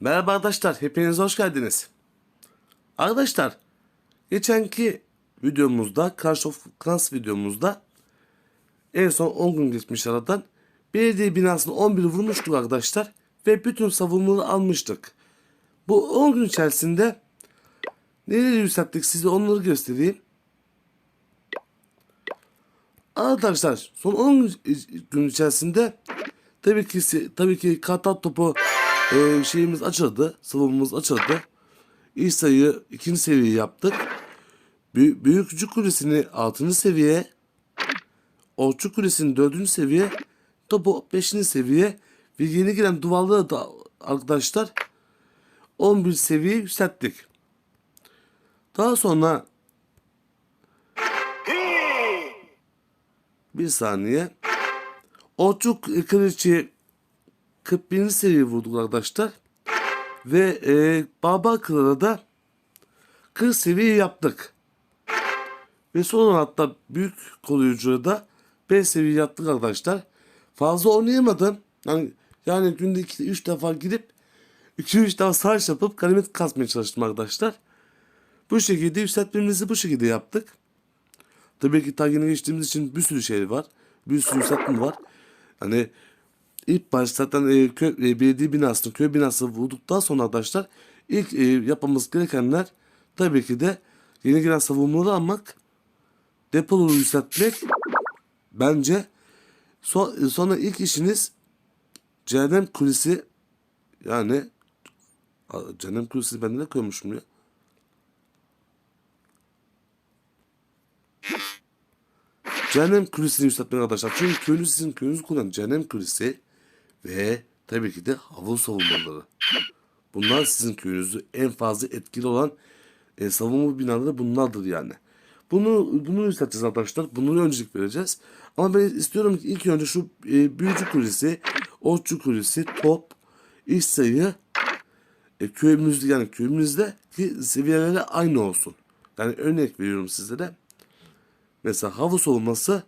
Merhaba arkadaşlar, hepiniz hoş geldiniz. Arkadaşlar, geçenki videomuzda, Clash of Clans videomuzda en son 10 gün geçmiş aradan belediye binasını 11 vurmuştuk arkadaşlar ve bütün savunmaları almıştık. Bu 10 gün içerisinde neleri yükselttik size onları göstereyim. Arkadaşlar son 10 gün içerisinde tabii ki tabii ki kartal topu e, şeyimiz açıldı. Savunmamız açıldı. İlk sayıyı ikinci seviye yaptık. Büyük, Büyükçü Kulesi'ni 6. seviye, Orçu Kulesi'ni 4. seviye, topu 5. seviye ve yeni giren duvarları da arkadaşlar 11 seviye yükselttik. Daha sonra bir saniye Orçuk Kraliçe 41. seviye vurduk arkadaşlar. Ve e, Baba Kral'a da 40 seviye yaptık. Ve sonra hatta büyük koruyucuya da 5 seviye yaptık arkadaşlar. Fazla oynayamadım. Yani, yani günde 2-3 defa gidip 2-3 defa savaş yapıp kalimet kasmaya çalıştım arkadaşlar. Bu şekilde yükseltmemizi bu şekilde yaptık. Tabii ki tagine geçtiğimiz için bir sürü şey var. Bir sürü yükseltme var. Hani ilk başta zaten e, köy, e, belediye binasını, köy binası vurduktan sonra arkadaşlar ilk e, yapmamız gerekenler tabii ki de yeni giren savunmaları almak, depoları yükseltmek bence son, e, sonra ilk işiniz Cehennem Kulesi yani Cehennem Kulesi ben ne koymuşum ya? Cehennem Kulesi'ni yükseltmek arkadaşlar. Çünkü köylü sizin köyünüzü kullanan Cehennem Kulesi ve tabii ki de hava savunmaları. Bunlar sizin köyünüzü en fazla etkili olan e, savunma binaları bunlardır yani. Bunu bunu yükselteceğiz arkadaşlar. Bunu öncelik vereceğiz. Ama ben istiyorum ki ilk önce şu e, büyücü kulesi, okçu kulesi, top, iş sayı e, köyümüzde yani köyümüzde ki seviyeleri aynı olsun. Yani örnek veriyorum sizlere. Mesela hava savunması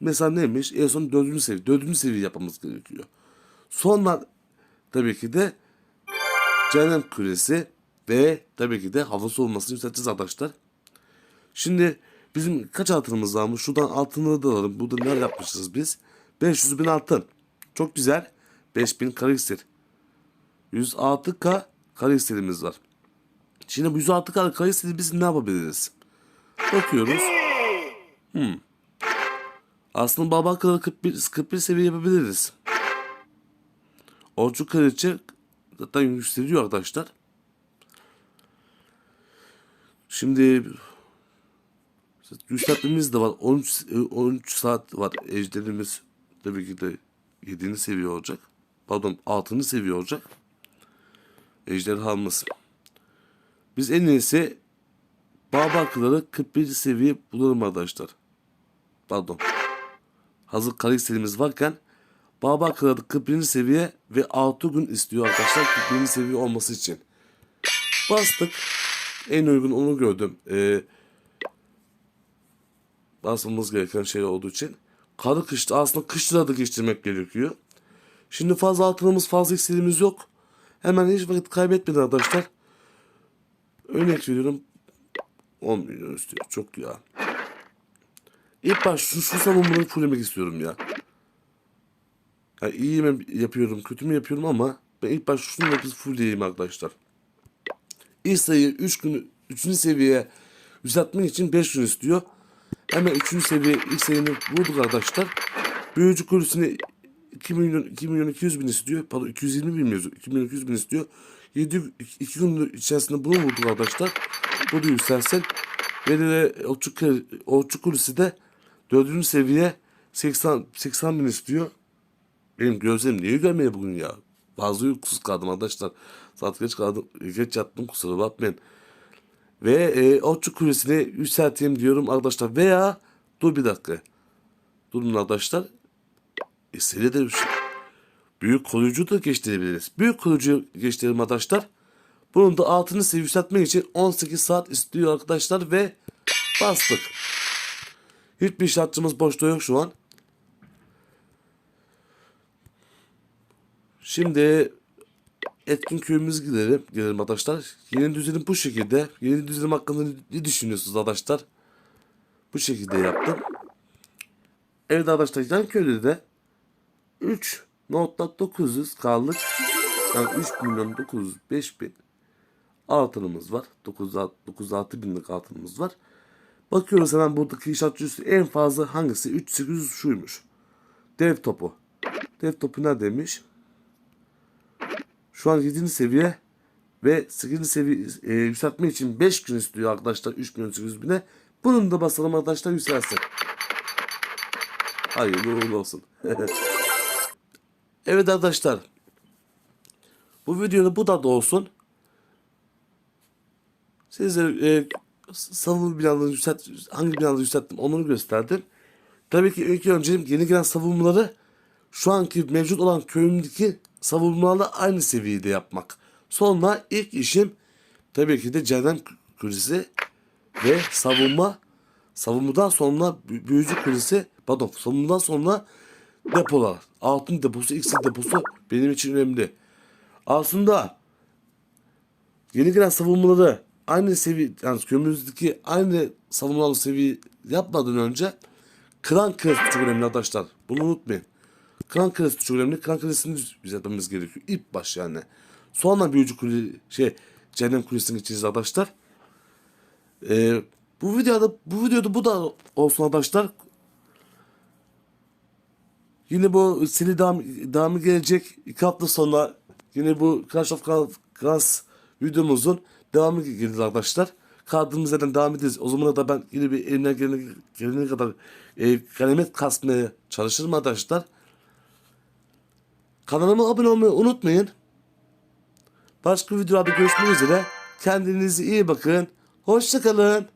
mesela neymiş? En son dördüncü seviye. Dördüncü seviye yapmamız gerekiyor. Sonra tabii ki de Cehennem Kulesi ve tabii ki de hava savunmasını yükselteceğiz arkadaşlar. Şimdi bizim kaç altınımız varmış? Şuradan altınları da alalım. Burada neler yapmışız biz? 500 bin altın. Çok güzel. 5000 kare iksir. 106k kare iksirimiz var. Şimdi bu 106k kare iksiri biz ne yapabiliriz? Bakıyoruz. Hmm. Aslında baba kralı 41, 41 seviye yapabiliriz. Orçu kraliçe zaten yükseliyor arkadaşlar. Şimdi yükseltmemiz de var. 13, 13 saat var. Ejderimiz tabii ki de 7. seviye olacak. Pardon 6. seviye olacak. Ejderhamız. Biz en iyisi Baba kralı 41 seviye bulalım arkadaşlar. Pardon. Hazır karakterimiz varken Baba Kralı 41. seviye ve 6 gün istiyor arkadaşlar 41. seviye olması için. Bastık. En uygun onu gördüm. Ee, basmamız gereken şey olduğu için. Karı kışta aslında kışla da geçirmek gerekiyor. Şimdi fazla altınımız fazla iksirimiz yok. Hemen hiç vakit kaybetmeden arkadaşlar. Örnek veriyorum. 10 milyon istiyor. Çok ya. İlk baş şu, şu savunmayı fullemek istiyorum ya. Yani iyi mi yapıyorum, kötü mü yapıyorum ama ben ilk baş şunu biz fullleyeyim arkadaşlar. İlk sayı 3 gün 3. seviyeye yükseltmek için 5 gün istiyor. Hemen 3. seviye ilk sayını vurduk arkadaşlar. Büyücü kulüsüne 2 milyon 2 milyon 200 bin istiyor. Pardon 220 bin yazıyor? 2 milyon 200 bin istiyor. 7 2 gün içerisinde bunu vurduk arkadaşlar. Bu da yükselsek. Ve de Orçuk Kulesi de 4. seviye 80 80 bin istiyor. Benim gözlerim niye görmeye bugün ya? Fazla uykusuz kaldım arkadaşlar. Saat geç kaldım. Geç yattım kusura bakmayın. Ve e, Orçuk Kulesi'ni yükselteyim diyorum arkadaşlar. Veya dur bir dakika. Durun arkadaşlar. E, seni de. Büyük koruyucu da geçtirebiliriz. Büyük koruyucu geçtirelim arkadaşlar. Bunun da altını seviye yükseltmek için 18 saat istiyor arkadaşlar ve bastık. Hiçbir şartçımız boşta yok şu an. Şimdi etkin köyümüze gidelim, gidelim arkadaşlar. Yeni düzenim bu şekilde. Yeni düzenim hakkında ne düşünüyorsunuz arkadaşlar? Bu şekilde yaptım. Evet arkadaşlar yan köyde de 3 notla 900 kaldık. Yani 3 milyon 905 bin altınımız var. 9 96 binlik altınımız var. Bakıyoruz hemen buradaki inşaatçı üstü en fazla hangisi? 3800 şuymuş. Dev topu. Dev topu ne demiş? Şu an 7. seviye ve 8. seviye e, yükseltme için 5 gün istiyor arkadaşlar 3 milyon 800 bine. Bunun da basalım arkadaşlar yükselsin. Hayırlı uğurlu olsun. evet arkadaşlar. Bu videoda bu da da olsun. Sizlere e, savunma binalarını yükselt, hangi binaları yükselttim onu gösterdim. Tabii ki ilk önce yeni gelen savunmaları şu anki mevcut olan köyümdeki savunmalarla aynı seviyede yapmak. Sonra ilk işim tabii ki de cehennem kulesi ve savunma savunmadan sonra bü- büyücü kulesi pardon savunmadan sonra depolar. Altın deposu, iksir deposu benim için önemli. Aslında yeni gelen savunmaları aynı seviye yani köyümüzdeki aynı savunmalı seviye yapmadan önce klan kredisi çok önemli arkadaşlar. Bunu unutmayın. Klan kredisi çok önemli. Klan kredisini yapmamız gerekiyor. İlk baş yani. Sonra büyücü kule şey cehennem kulesine geçeceğiz arkadaşlar. Ee, bu videoda bu videoda bu da olsun arkadaşlar. Yine bu seri devam, devamı gelecek. İki hafta sonra yine bu Clash of Clans videomuzun devamı gelir arkadaşlar. Kaldığımız yerden devam edeceğiz. O zaman da ben yine bir elimden gelene, gelene kadar e, ganimet kasmaya çalışırım arkadaşlar. Kanalıma abone olmayı unutmayın. Başka videolarda görüşmek üzere. Kendinize iyi bakın. Hoşçakalın.